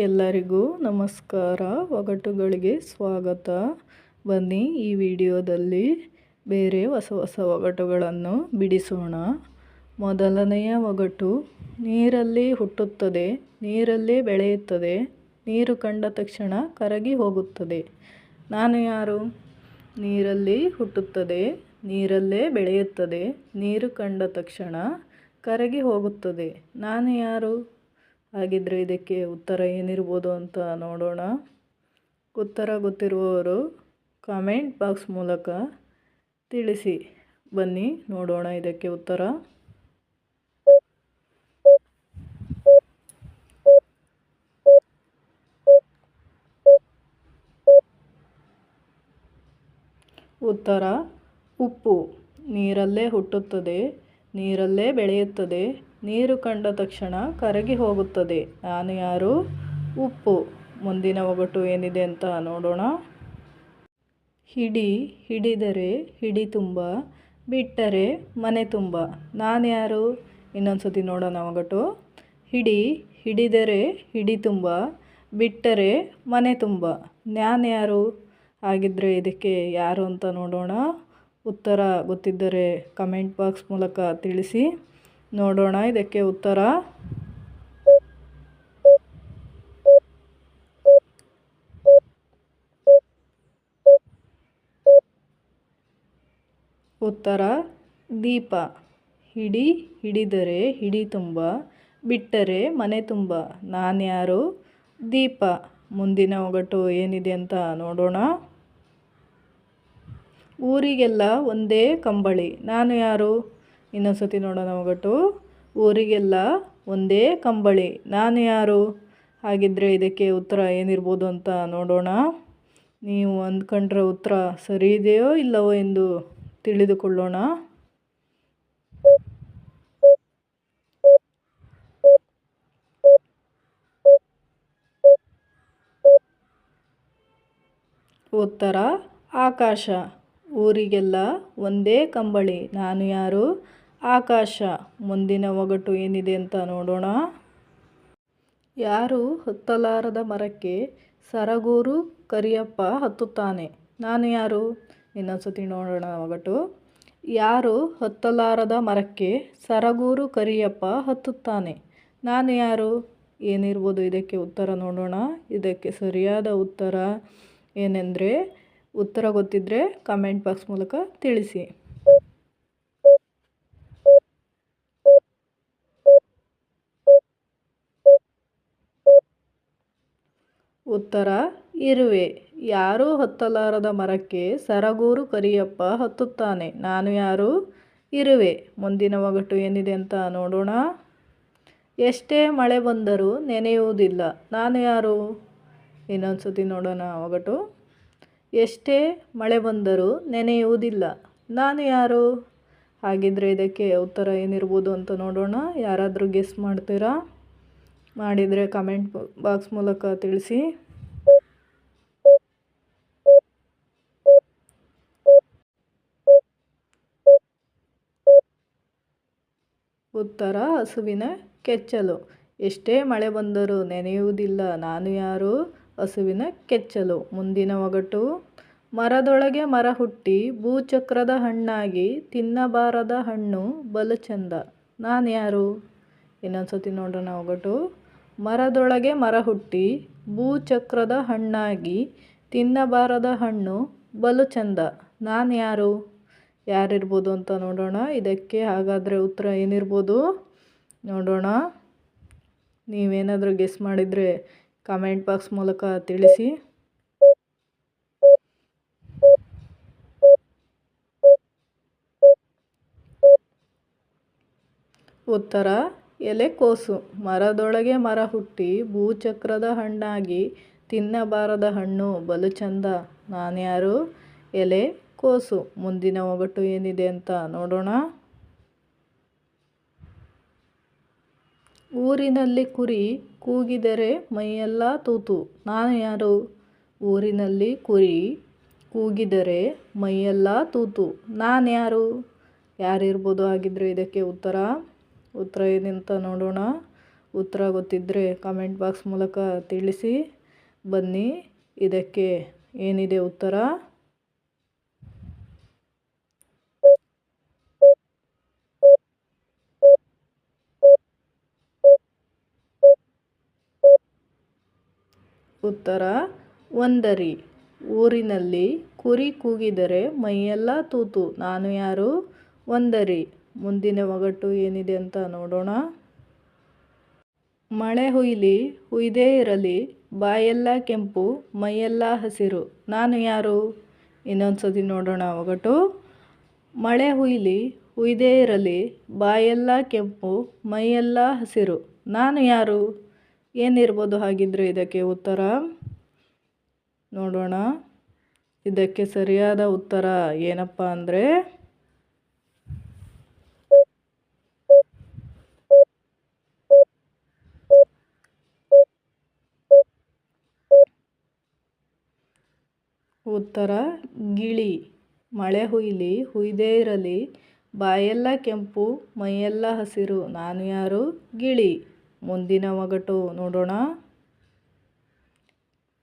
ಎಲ್ಲರಿಗೂ ನಮಸ್ಕಾರ. ಒಗಟುಗಳಿಗೆ ಸ್ವಾಗತ. ಬನ್ನಿ ಈ ವಿಡಿಯೋದಲ್ಲಿ ಬೇರೆ ಹೊಸ ಹೊಸ ಒಗಟುಗಳನ್ನು ಬಿಡಿಸೋಣ. ಮೊದಲನೆಯ ಒಗಟು, ನೀರಲ್ಲಿ ಹುಟ್ಟುತ್ತದೆ, ನೀರಲ್ಲೇ ಬೆಳೆಯುತ್ತದೆ, ನೀರು ಕಂಡ ತಕ್ಷಣ ಕರಗಿ ಹೋಗುತ್ತದೆ. ನಾನು ಯಾರು? ನೀರಲ್ಲಿ ಹುಟ್ಟುತ್ತದೆ, ನೀರಲ್ಲೇ ಬೆಳೆಯುತ್ತದೆ, ನೀರು ಕಂಡ ತಕ್ಷಣ ಕರಗಿ ಹೋಗುತ್ತದೆ. ನಾನು ಯಾರು? ಹಾಗಿದ್ದರೆ ಇದಕ್ಕೆ ಉತ್ತರ ಏನಿರ್ಬೋದು ಅಂತ ನೋಡೋಣ. ಉತ್ತರ ಗೊತ್ತಿರುವವರು ಕಾಮೆಂಟ್ ಬಾಕ್ಸ್ ಮೂಲಕ ತಿಳಿಸಿ. ಬನ್ನಿ, ನೋಡೋಣ ಇದಕ್ಕೆ ಉತ್ತರ. ಉತ್ತರ, ಉಪ್ಪು. ನೀರಲ್ಲೇ ಹುಟ್ಟುತ್ತದೆ, ನೀರಲ್ಲೇ ಬೆಳೆಯುತ್ತದೆ. ನೀರು ಕಂಡ ತಕ್ಷಣ ಕರಗಿ ಹೋಗುತ್ತದೆ. ನಾನು ಯಾರು? ಉಪ್ಪು. ಮುಂದಿನ ಒಗಟು ಏನಿದೆ ಅಂತ ನೋಡೋಣ. ಹಿಡಿ, ಹಿಡಿದರೆ ಹಿಡಿ ತುಂಬ, ಬಿಟ್ಟರೆ ಮನೆ ತುಂಬ. ನಾನು ಯಾರು? ಇನ್ನೊಂದು ಸತಿ ನೋಡೋಣ ಒಗಟು. ಹಿಡಿ, ಹಿಡಿದರೆ ಹಿಡಿ ತುಂಬ, ಬಿಟ್ಟರೆ ಮನೆ ತುಂಬ. ನಾನು ಯಾರು? ಆಗಿದ್ದರೆ ಇದಕ್ಕೆ ಯಾರು ಅಂತ ನೋಡೋಣ. ಉತ್ತರ ಗೊತ್ತಿದ್ದರೆ ಕಮೆಂಟ್ ಬಾಕ್ಸ್ ಮೂಲಕ ತಿಳಿಸಿ. ನೋಡೋಣ, ಇದಕ್ಕೆ ಉತ್ತರ. ಉತ್ತರ, ದೀಪ. ಹಿಡಿ, ಹಿಡಿದರೆ ಹಿಡಿ ತುಂಬ, ಬಿಟ್ಟರೆ ಮನೆ ತುಂಬ. ನಾನ್ಯಾರು? ದೀಪ. ಮುಂದಿನ ಒಗಟು ಏನಿದೆ ಅಂತ ನೋಡೋಣ. ಊರಿಗೆಲ್ಲ ಒಂದೇ ಕಂಬಳಿ. ನಾನು ಯಾರು? ಇನ್ನೊಂದು ಸತಿ ನೋಡೋಣ ಒಗಟು ಊರಿಗೆಲ್ಲ ಒಂದೇ ಕಂಬಳಿ. ನಾನು ಯಾರು? ಹಾಗಿದ್ದರೆ ಇದಕ್ಕೆ ಉತ್ತರ ಏನಿರ್ಬೋದು ಅಂತ ನೋಡೋಣ. ನೀವು ಅಂದ್ಕೊಂಡ್ರೆ ಉತ್ತರ ಸರಿ ಇದೆಯೋ ಇಲ್ಲವೋ ಎಂದು ತಿಳಿದುಕೊಳ್ಳೋಣ. ಉತ್ತರ, ಆಕಾಶ. ಊರಿಗೆಲ್ಲ ಒಂದೇ ಕಂಬಳಿ. ನಾನು ಯಾರು? ಆಕಾಶ, ಮುಂದಿನ ಒಗಟು ಏನಿದೆ ಅಂತ ನೋಡೋಣ. ಯಾರು ಹತ್ತಲಾರದ ಮರಕ್ಕೆ ಸರಗೂರು ಕರಿಯಪ್ಪ ಹತ್ತುತ್ತಾನೆ. ನಾನು ಯಾರು? ಇನ್ನೊಂದ್ಸತಿ ನೋಡೋಣ ಒಗಟು. ಯಾರು ಹತ್ತಲಾರದ ಮರಕ್ಕೆ ಸರಗೂರು ಕರಿಯಪ್ಪ ಹತ್ತುತ್ತಾನೆ? ನಾನು ಯಾರು? ಏನಿರ್ಬೋದು ಇದಕ್ಕೆ ಉತ್ತರ ನೋಡೋಣ. ಇದಕ್ಕೆ ಸರಿಯಾದ ಉತ್ತರ ಏನೆಂದರೆ, ಉತ್ತರ ಗೊತ್ತಿದ್ದರೆ ಕಮೆಂಟ್ ಬಾಕ್ಸ್ ಮೂಲಕ ತಿಳಿಸಿ. ಉತ್ತರ, ಇರುವೆ. ಯಾರೂ ಹತ್ತಲಾರದ ಮರಕ್ಕೆ ಸರಗೂರು ಕರಿಯಪ್ಪ ಹತ್ತುತ್ತಾನೆ. ನಾನು ಯಾರು? ಇರುವೆ. ಮುಂದಿನ ಒಗಟು ಏನಿದೆ ಅಂತ ನೋಡೋಣ. ಎಷ್ಟೇ ಮಳೆ ಬಂದರೂ ನೆನೆಯುವುದಿಲ್ಲ. ನಾನು ಯಾರು? ಇನ್ನೊಂದು ಸತಿ ನೋಡೋಣ ಒಗಟು. ಎಷ್ಟೇ ಮಳೆ ಬಂದರೂ ನೆನೆಯುವುದಿಲ್ಲ. ನಾನು ಯಾರು? ಹಾಗಿದ್ದರೆ ಇದಕ್ಕೆ ಉತ್ತರ ಏನಿರ್ಬೋದು ಅಂತ ನೋಡೋಣ. ಯಾರಾದರೂ ಗೆಸ್ ಮಾಡ್ತೀರಾ? ಮಾಡಿದರೆ ಕಮೆಂಟ್ ಬಾಕ್ಸ್ ಮೂಲಕ ತಿಳಿಸಿ. ಉತ್ತರ, ಹಸುವಿನ ಕೆಚ್ಚಲು. ಎಷ್ಟೇ ಮಳೆ ಬಂದರೂ ನೆನೆಯುವುದಿಲ್ಲ. ನಾನು ಯಾರು? ಹಸುವಿನ ಕೆಚ್ಚಲು. ಮುಂದಿನ ಒಗಟು. ಮರದೊಳಗೆ ಮರ ಹುಟ್ಟಿ ಭೂಚಕ್ರದ ಹಣ್ಣಾಗಿ ತಿನ್ನಬಾರದ ಹಣ್ಣು ಬಲು ಚಂದ ನಾನು ಯಾರು? ಇನ್ನೊಂದು ಸತಿ ನೋಡೋಣ ಒಗಟು. ಮರದೊಳಗೆ ಮರ ಹುಟ್ಟಿ, ಭೂಚಕ್ರದ ಹಣ್ಣಾಗಿ ತಿನ್ನಬಾರದ ಹಣ್ಣು ಬಲು ಚಂದ. ನಾನು ಯಾರು? ಯಾರಿರ್ಬೋದು ಅಂತ ನೋಡೋಣ. ಇದಕ್ಕೆ ಹಾಗಾದರೆ ಉತ್ತರ ಏನಿರ್ಬೋದು? ನೋಡೋಣ. ನೀವೇನಾದರೂ ಗೆಸ್ ಮಾಡಿದರೆ ಕಮೆಂಟ್ ಬಾಕ್ಸ್ ಮೂಲಕ ತಿಳಿಸಿ. ಉತ್ತರ. ಎಲೆಕೋಸು ಮರದೊಳಗೆ ಮರ ಹುಟ್ಟಿ ಭೂಚಕ್ರದ ಹಣ್ಣಾಗಿ ತಿನ್ನಬಾರದ ಹಣ್ಣು ಬಲು ಚಂದ ನಾನ್ಯಾರು? ಎಲೆ ಕೋಸು. ಮುಂದಿನ ಒಗಟು ಏನಿದೆ ಅಂತ ನೋಡೋಣ. ಊರಿನಲ್ಲಿ ಕುರಿ ಕೂಗಿದರೆ ಮೈಯೆಲ್ಲ ತೂತು. ನಾನು ಯಾರು? ಊರಿನಲ್ಲಿ ಕುರಿ ಕೂಗಿದರೆ ಮೈಯೆಲ್ಲ ತೂತು. ನಾನು ಯಾರು ಯಾರಿರ್ಬೋದು ಆಗಿದ್ರೆ ಇದಕ್ಕೆ ಉತ್ತರ? ಉತ್ತರ ಏನಂತ ನೋಡೋಣ? ಉತ್ತರ ಗೊತ್ತಿದ್ದರೆ ಕಾಮೆಂಟ್ ಬಾಕ್ಸ್ ಮೂಲಕ ತಿಳಿಸಿ. ಬನ್ನಿ, ಇದಕ್ಕೆ ಏನಿದೆ ಉತ್ತರ? ಉತ್ತರ, ಒಂದರಿ. ಊರಿನಲ್ಲಿ ಕುರಿ ಕೂಗಿದರೆ ಮೈಯೆಲ್ಲ ತೂತು. ನಾನು ಯಾರು? ಒಂದರಿ. ಮುಂದಿನ ಒಗಟು ಏನಿದೆ ಅಂತ ನೋಡೋಣ. ಮಳೆ ಹುಯ್ಲಿ, ಹುಯ್ದೇ ಇರಲಿ, ಬಾಯೆಲ್ಲ ಕೆಂಪು, ಮೈಯೆಲ್ಲ ಹಸಿರು. ನಾನು ಯಾರು? ಇನ್ನೊಂದು ಸತಿ ನೋಡೋಣ ಒಗಟು. ಮಳೆ ಹುಯ್ಲಿ, ಹುಯ್ದೇ ಇರಲಿ, ಬಾಯೆಲ್ಲ ಕೆಂಪು, ಮೈಯೆಲ್ಲ ಹಸಿರು. ನಾನು ಯಾರು? ಏನಿರ್ಬೋದು ಹಾಗಿದ್ರೆ ಇದಕ್ಕೆ ಉತ್ತರ? ನೋಡೋಣ. ಇದಕ್ಕೆ ಸರಿಯಾದ ಉತ್ತರ ಏನಪ್ಪ ಅಂದರೆ ಉತ್ತರ, ಗಿಳಿ, ಮಳೆ ಹುಯ್ಲಿ, ಹುಯ್ದೇ ಇರಲಿ, ಬಾಯೆಲ್ಲ ಕೆಂಪು, ಮೈಯೆಲ್ಲ ಹಸಿರು, ನಾನು ಯಾರು? ಗಿಳಿ. ಮುಂದಿನ ಒಗಟು ನೋಡೋಣ.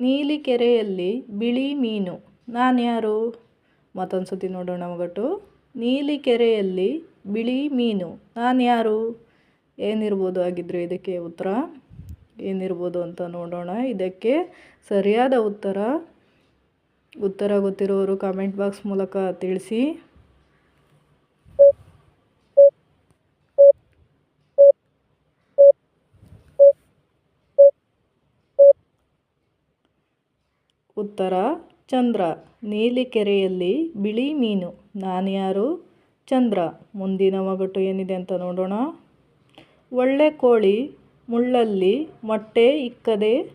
ನೀಲಿ ಕೆರೆಯಲ್ಲಿ ಬಿಳಿ ಮೀನು. ನಾನು ಯಾರು? ಮತ್ತೊಂದು ಸತಿ ನೋಡೋಣ ಒಗಟು. ನೀಲಿ ಕೆರೆಯಲ್ಲಿ ಬಿಳಿ ಮೀನು. ನಾನು ಯಾರು? ಏನಿರ್ಬೋದು ಆಗಿದ್ರೆ ಇದಕ್ಕೆ ಉತ್ತರ. ಏನಿರ್ಬೋದು ಅಂತ ನೋಡೋಣ. ಇದಕ್ಕೆ ಸರಿಯಾದ ಉತ್ತರ ಉತ್ತರ ಗೊತ್ತಿರೋರು ಕಾಮೆಂಟ್ ಬಾಕ್ಸ್ ಮೂಲಕ ತಿಳಿಸಿ. ಉತ್ತರ, ಚಂದ್ರ ನೀಲಿ ಕೆರೆಯಲ್ಲಿ ಬಿಳಿ ಮೀನು. ನಾನು ಯಾರು? ಚಂದ್ರ, ಮುಂದಿನ ಒಗಟು ಏನಿದೆ ಅಂತ ನೋಡೋಣ. ಒಳ್ಳೆ ಕೋಳಿ, ಮುಳ್ಳಲ್ಲಿ, ಮೊಟ್ಟೆ ಇಕ್ಕದೆ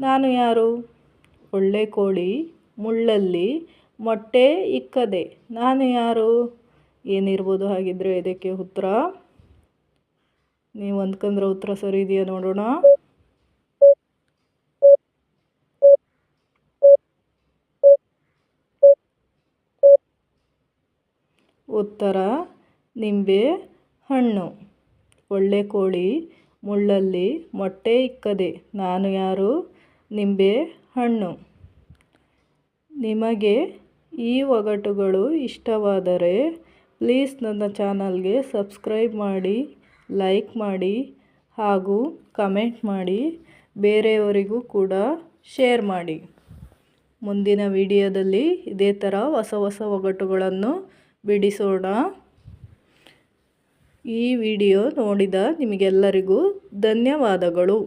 ನಾನು ಯಾರು? ಒಳ್ಳೆ ಕೋಳಿ ಮುಳ್ಳಲ್ಲಿ ಮೊಟ್ಟೆ ಇಕ್ಕದೆ. ನಾನು ಯಾರು? ಏನಿರ್ಬೋದು ಹಾಗಿದ್ರೆ ಇದಕ್ಕೆ ಉತ್ತರ? ನೀವು ಅಂದ್ಕೊಂಡ್ರೆ ಉತ್ತರ ಸರಿ ಇದೆಯಾ ನೋಡೋಣ? ಉತ್ತರ, ನಿಂಬೆ ಹಣ್ಣು. ಒಳ್ಳೆ ಕೋಳಿ, ಮುಳ್ಳಲ್ಲಿ ಮೊಟ್ಟೆ ಇಕ್ಕದೆ. ನಾನು ಯಾರು? ನಿಂಬೆ ಹಣ್ಣು. ನಿಮಗೆ ಈ ಒಗಟುಗಳು ಇಷ್ಟವಾದರೆ ಪ್ಲೀಸ್ ನನ್ನ ಚಾನಲ್ಗೆ ಸಬ್ಸ್ಕ್ರೈಬ್ ಮಾಡಿ, ಲೈಕ್ ಮಾಡಿ ಹಾಗೂ ಕಮೆಂಟ್ ಮಾಡಿ, ಬೇರೆಯವರಿಗೂ ಕೂಡ ಶೇರ್ ಮಾಡಿ. ಮುಂದಿನ ವಿಡಿಯೋದಲ್ಲಿ ಇದೇ ಥರ ಹೊಸ ಹೊಸ ಒಗಟುಗಳನ್ನು ಬಿಡಿಸೋಣ. ಈ ವಿಡಿಯೋ ನೋಡಿದ ನಿಮಗೆಲ್ಲರಿಗೂ ಧನ್ಯವಾದಗಳು.